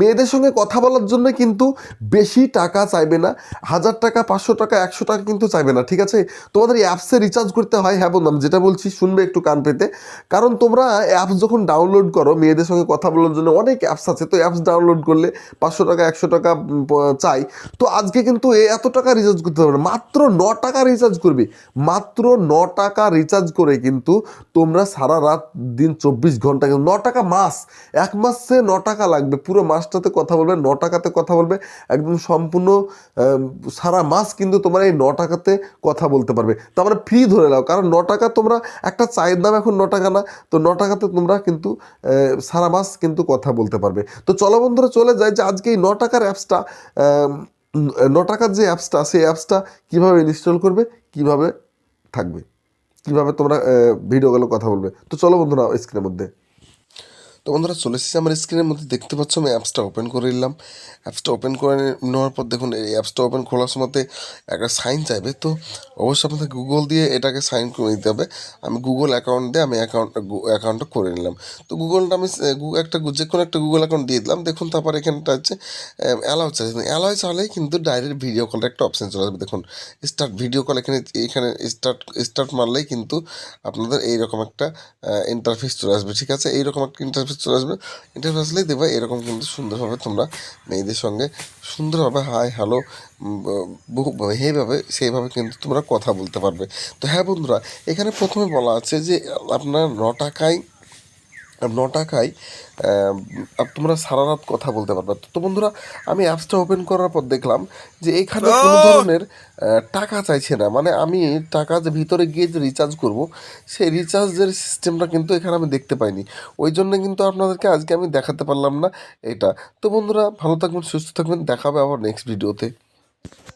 মেয়েদের সঙ্গে কথা বলার জন্য কিন্তু বেশি টাকা চাইবে না। হাজার টাকা, পাঁচশো টাকা, একশো টাকা কিন্তু চাইবে না, ঠিক আছে? তোমাদের অ্যাপসে রিচার্জ করতে হয়। হ্যাঁ বললাম যেটা বলছি, শুনবে একটু কান পেতে। কারণ তোমরা অ্যাপস যখন ডাউনলোড করো, মেয়েদের সঙ্গে কথা বলার জন্য অনেক অ্যাপস আছে। তো অ্যাপস ডাউনলোড করলে পাঁচশো টাকা, একশো টাকা চাই। তো আজকে কিন্তু এ এত টাকা রিচার্জ করতে হবে না। মাত্র ন টাকা রিচার্জ করবে। মাত্র ন টাকা রিচার্জ করে কিন্তু তোমরা সারা রাত, দিন চব্বিশ ঘণ্টা কিন্তু, ন টাকা মাস, এক মাসে ন টাকা লাগবে। পুরো মাসটাতে কথা বলবে, ন টাকাতে কথা বলবে, একদম সম্পূর্ণ সারা মাস কিন্তু তোমরা এই ন টাকাতে কথা বলতে পারবে। তার মানে ফ্রি ধরে নাও, কারণ ন টাকা তোমরা, একটা চায়ের দাম এখন ন টাকা না, তো ন টাকাতে তোমরা কিন্তু সারা মাস কিন্তু কথা বলতে পারবে। তো চলো বন্ধুরা, চলে যায় যে আজকে এই ন টাকার অ্যাপসটা ন টাকার যে অ্যাপসটা, সেই অ্যাপসটা কীভাবে ইনস্টল করবে, কীভাবে থাকবে, কীভাবে তোমরা ভিডিওগুলো কথা বলবে। তো চলো বন্ধুরা স্ক্রিনের মধ্যে। তো বন্ধুরা, চলে এসেছি আমার স্ক্রিনের মধ্যে। দেখতে পাচ্ছ, আমি অ্যাপসটা ওপেন করে নিলাম। অ্যাপসটা ওপেন করে নেওয়ার পর দেখুন, এই অ্যাপসটা ওপেন খোলার সময়তে একটা সাইন চাইবে। তো অবশ্যই আপনাকে গুগল দিয়ে এটাকে সাইন করে নিতে হবে। আমি গুগল অ্যাকাউন্ট দিয়ে আমি অ্যাকাউন্ট অ্যাকাউন্টটা করে নিলাম। তো গুগলটা আমি একটা যে কোনো একটা গুগল অ্যাকাউন্ট দিয়ে দিলাম। দেখুন, তারপর এখানটা হচ্ছে অ্যালাউ চাইছে অ্যালাউ চালেই কিন্তু ডাইরেক্ট ভিডিও কলের একটা অপশন চলে আসবে। দেখুন স্টার্ট ভিডিও কল এখানে এখানে স্টার্ট স্টার্ট মারলেই কিন্তু আপনাদের এইরকম একটা ইন্টারফেস চলে আসবে। ঠিক আছে? এইরকম একটা ইন্টারফেস চলে আসবে। ইন্টারফেস আসলেই দেবে এরকম কিন্তু সুন্দরভাবে তোমরা মেয়েদের সঙ্গে সুন্দরভাবে হাই হ্যালো বহু, সেইভাবে সেইভাবে কিন্তু তোমরা কথা বলতে পারবে। তো হ্যাঁ বন্ধুরা, এখানে প্রথমে বলা আছে যে আপনার ন টাকায় ন টাকায় তোমরা সারা রাত কথা বলতে পারবে। তো বন্ধুরা আমি অ্যাপসটা ওপেন করার পর দেখলাম যে এখানে কোনো ধরনের টাকা চাইছে না। মানে আমি টাকা যে ভিতরে গিয়ে যে রিচার্জ করব সেই রিচার্জের সিস্টেমটা কিন্তু এখানে আমি দেখতে পাইনি। ওই জন্য কিন্তু আপনাদেরকে আজকে আমি দেখাতে পারলাম না এটা। তো বন্ধুরা ভালো থাকবেন সুস্থ থাকবেন। দেখাবে আবার নেক্সট ভিডিওতে